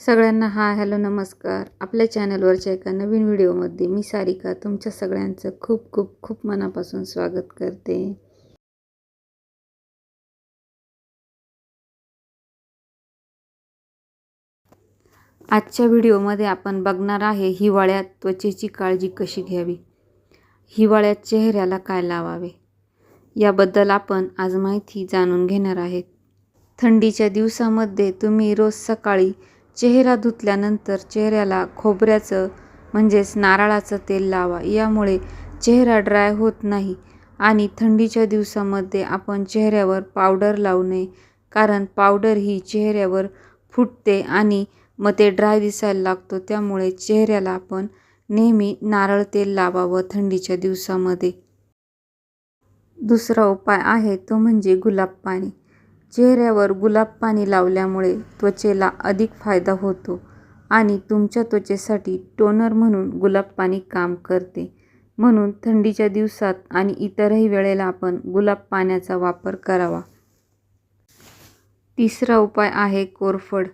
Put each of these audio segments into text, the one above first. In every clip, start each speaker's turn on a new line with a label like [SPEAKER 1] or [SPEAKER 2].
[SPEAKER 1] सगळ्यांना हा हॅलो नमस्कार. आपल्या चॅनलवरच्या एका नवीन व्हिडिओमध्ये मी सारिका तुमच्या सगळ्यांचं खूप खूप खूप मनापासून स्वागत करते. आजच्या व्हिडिओमध्ये आपण बघणार आहे हिवाळ्यात त्वचेची काळजी कशी घ्यावी? हिवाळ्यात चेहऱ्याला काय लावावे? याबद्दल आपण आज माहिती जाणून घेणार आहेत. थंडीच्या दिवसामध्ये तुम्ही रोज सकाळी चेहरा धुतल्यानंतर चेहऱ्याला खोबऱ्याचं म्हणजेच नारळाचं तेल लावा. यामुळे चेहरा ड्राय होत नाही आणि थंडीच्या दिवसामध्ये आपण चेहऱ्यावर पावडर लावू नये कारण पावडर ही चेहऱ्यावर फुटते आणि मग ते ड्राय दिसायला लागतो. त्यामुळे चेहऱ्याला आपण नेहमी नारळ तेल लावावं थंडीच्या दिवसामध्ये. दुसरा उपाय आहे तो म्हणजे गुलाब पाणी. चेहऱ्यावर गुलाब पाणी लावल्यामुळे त्वचेला अधिक फायदा होतो आणि तुमच्या त्वचेसाठी टोनर म्हणून गुलाब पाणी काम करते. म्हणून थंडीच्या दिवसात आणि इतरही वेळेला आपण गुलाब पाण्याचा वापर करावा. तिसरा उपाय आहे कोरफड.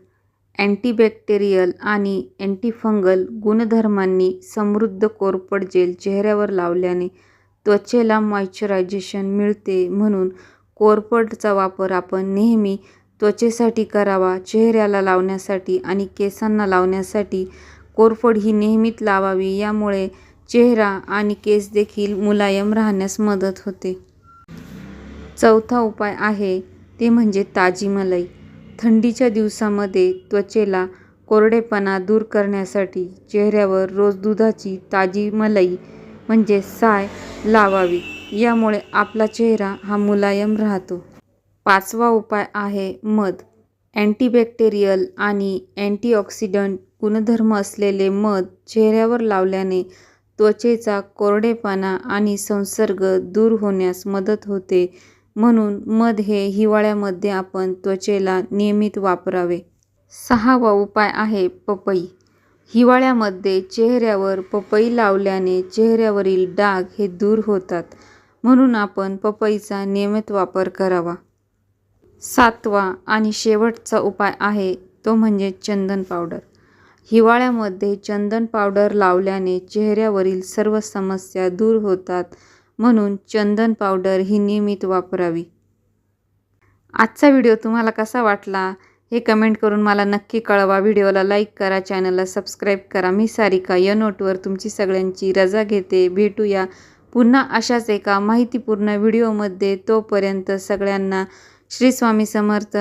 [SPEAKER 1] अँटीबॅक्टेरियल आणि अँटीफंगल गुणधर्मांनी समृद्ध कोरफड जेल चेहऱ्यावर लावल्याने त्वचेला मॉइश्चरायझेशन मिळते म्हणून कोरफडचा वापर आपण नेहमी त्वचेसाठी करावा चेहऱ्याला लावण्यासाठी आणि केसांना लावण्यासाठी. कोरफड ही नेहमीच लावावी यामुळे चेहरा आणि केस देखील मुलायम राहण्यास मदत होते. चौथा उपाय आहे ते म्हणजे ताजी मलाई. थंडीच्या दिवसामध्ये त्वचेला कोरडेपणा दूर करण्यासाठी चेहऱ्यावर रोज दुधाची ताजी मलाई म्हणजे साय लावावी. यामुळे आपला चेहरा हा मुलायम राहतो. पाचवा उपाय आहे मध. अँटीबॅक्टेरियल आणि अँटीऑक्सिडंट गुणधर्म असलेले मध चेहऱ्यावर लावल्याने त्वचेचा कोरडेपणा आणि संसर्ग दूर होण्यास मदत होते. म्हणून मध हे हिवाळ्यामध्ये आपण त्वचेला नियमित वापरावे. सहावा उपाय आहे पपई. हिवाळ्यामध्ये चेहऱ्यावर पपई लावल्याने चेहऱ्यावरील डाग हे दूर होतात. म्हणून आपण पपईचा नियमित वापर करावा. सातवा आणि शेवटचा उपाय आहे तो म्हणजे चंदन पावडर. हिवाळ्यामध्ये चंदन पावडर लावल्याने चेहऱ्यावरील सर्व समस्या दूर होतात म्हणून चंदन पावडर ही नियमित वापरावी. आजचा व्हिडिओ तुम्हाला कसा वाटला हे कमेंट करून मला नक्की कळवा. व्हिडिओला लाईक करा चॅनलला सबस्क्राईब करा. मी सारिका या नोटवर तुमची सगळ्यांची रजा घेते. भेटूया पुन्हा अशाच एका माहितीपूर्ण व्हिडिओमध्ये तोपर्यंत सगळ्यांना श्री स्वामी समर्थ.